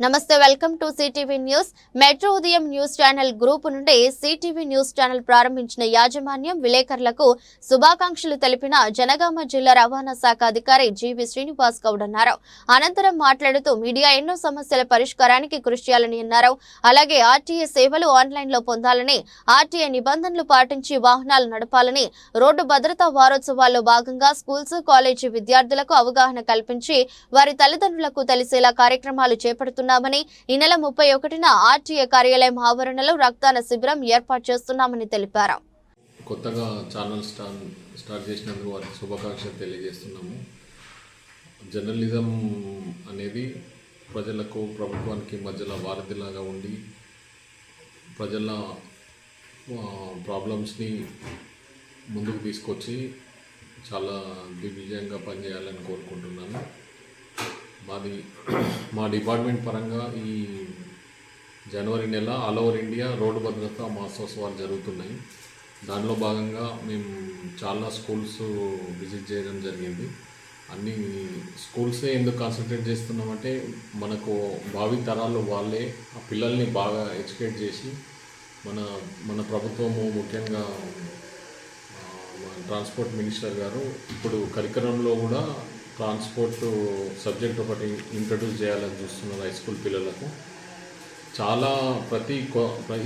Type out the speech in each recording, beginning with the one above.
నమస్తే welcome to CTV news metro ఉదయం news channel group నుండి సిటీవీ న్యూస్ ఛానల్ ప్రారంభించిన యాజమాన్యం విలేకరులకు శుభాకాంక్షలు తెలిపిన జనగామ జిల్లా రవాణా శాఖ అధికారి జీవి శ్రీనివాస్ గౌడ్ అన్నారు. అనంతరం మాట్లాడుతూ మీడియా ఎన్నో సమస్యల పరిష్కారానికి కృషి చేయాలని అన్నారు. అలాగే ఆర్టీఏ సేవలు ఆన్లైన్లో పొందాలని ఆర్టీఏ నిబంధనలు పాటించి వాహనాలు నడపాలని రోడ్డు భద్రతా వారోత్సవాల్లో భాగంగా స్కూల్స్ కాలేజీ విద్యార్థులకు అవగాహన కల్పించి వారి తల్లిదండ్రులకు తెలిసేలా కార్యక్రమాలు చేస్తున్నామని ఈ నెల ముప్పై ఒకటిన ఆర్టీఏ కార్యాలయం ఆవరణలో రక్తదాన శిబిరం ఏర్పాటు చేస్తున్నామని తెలిపారు. కొత్తగా ఛానల్ స్టార్ట్ స్టార్ట్ చేసినందుకు వారికి శుభాకాంక్షలు తెలియజేస్తున్నాము. జర్నలిజం అనేది ప్రజలకు ప్రభుత్వానికి మధ్యలో వారధిలాగా ఉండి ప్రజల ప్రాబ్లమ్స్ని ముందుకు తీసుకొచ్చి చాలా దిగ్విజయంగా పనిచేయాలని కోరుకుంటున్నాను. మాది మా డిపార్ట్మెంట్ పరంగా ఈ జనవరి నెల ఆల్ ఓవర్ ఇండియా రోడ్డు భద్రత మాసోత్సవాలు జరుగుతున్నాయి. దానిలో భాగంగా మేము చాలా స్కూల్స్ విజిట్ చేయడం జరిగింది. అన్ని స్కూల్సే ఎందుకు కాన్సన్ట్రేట్ చేస్తున్నామంటే మనకు భావి తరాలు వాళ్ళే ఆ పిల్లల్ని బాగా ఎడ్యుకేట్ చేసి మన మన ప్రభుత్వము ముఖ్యంగా ట్రాన్స్పోర్ట్ మినిస్టర్ గారు ఇప్పుడు కరికరంలో కూడా ట్రాన్స్పోర్ట్ సబ్జెక్ట్ ఒకటి ఇంట్రడ్యూస్ చేయాలని చూస్తున్నారు హై స్కూల్ పిల్లలకు. చాలా ప్రతి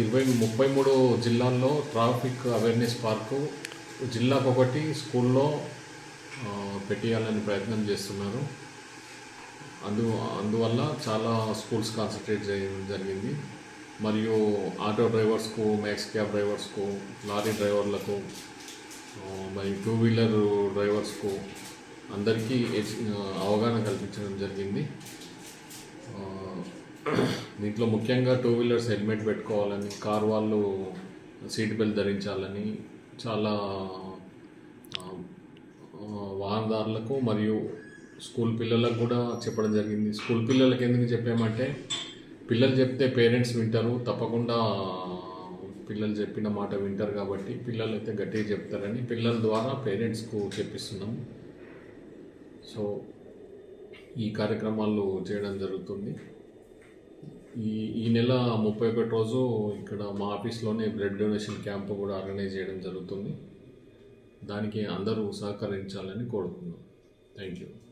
ఇరవై ముప్పై మూడు జిల్లాల్లో ట్రాఫిక్ అవేర్నెస్ పార్కు జిల్లాకు ఒకటి స్కూల్లో ఆ, ప్రయత్నం చేస్తున్నారు. అందు అందువల్ల చాలా స్కూల్స్ కాన్సన్ట్రేట్ చేయడం జరిగింది. మరియు ఆటో డ్రైవర్స్కు మ్యాక్స్ క్యాబ్ డ్రైవర్స్కు లారీ డ్రైవర్లకు మరియు టూ వీలర్ డ్రైవర్స్కు అందరికీ అవగాహన కల్పించడం జరిగింది. దీంట్లో ముఖ్యంగా టూ వీలర్స్ హెల్మెట్ పెట్టుకోవాలని కార్ వాళ్ళు సీట్ బెల్ట్ ధరించాలని చాలా వాహనదారులకు మరియు స్కూల్ పిల్లలకు కూడా చెప్పడం జరిగింది. స్కూల్ పిల్లలకి ఎందుకు చెప్పామంటే పిల్లలు చెప్తే పేరెంట్స్ వింటారు తప్పకుండా పిల్లలు చెప్పిన మాట వింటారు కాబట్టి పిల్లలు అయితే గట్టిగా చెప్తారని పిల్లల ద్వారా పేరెంట్స్కు చెప్పిస్తున్నాం. సో ఈ కార్యక్రమాలు చేయడం జరుగుతుంది. ఈ ఈ నెల ముప్పై ఒకటి రోజు ఇక్కడ మా ఆఫీస్లోనే బ్లడ్ డొనేషన్ క్యాంప్ కూడా ఆర్గనైజ్ చేయడం జరుగుతుంది. దానికి అందరూ సహకరించాలని కోరుతున్నాం థ్యాంక్ యూ.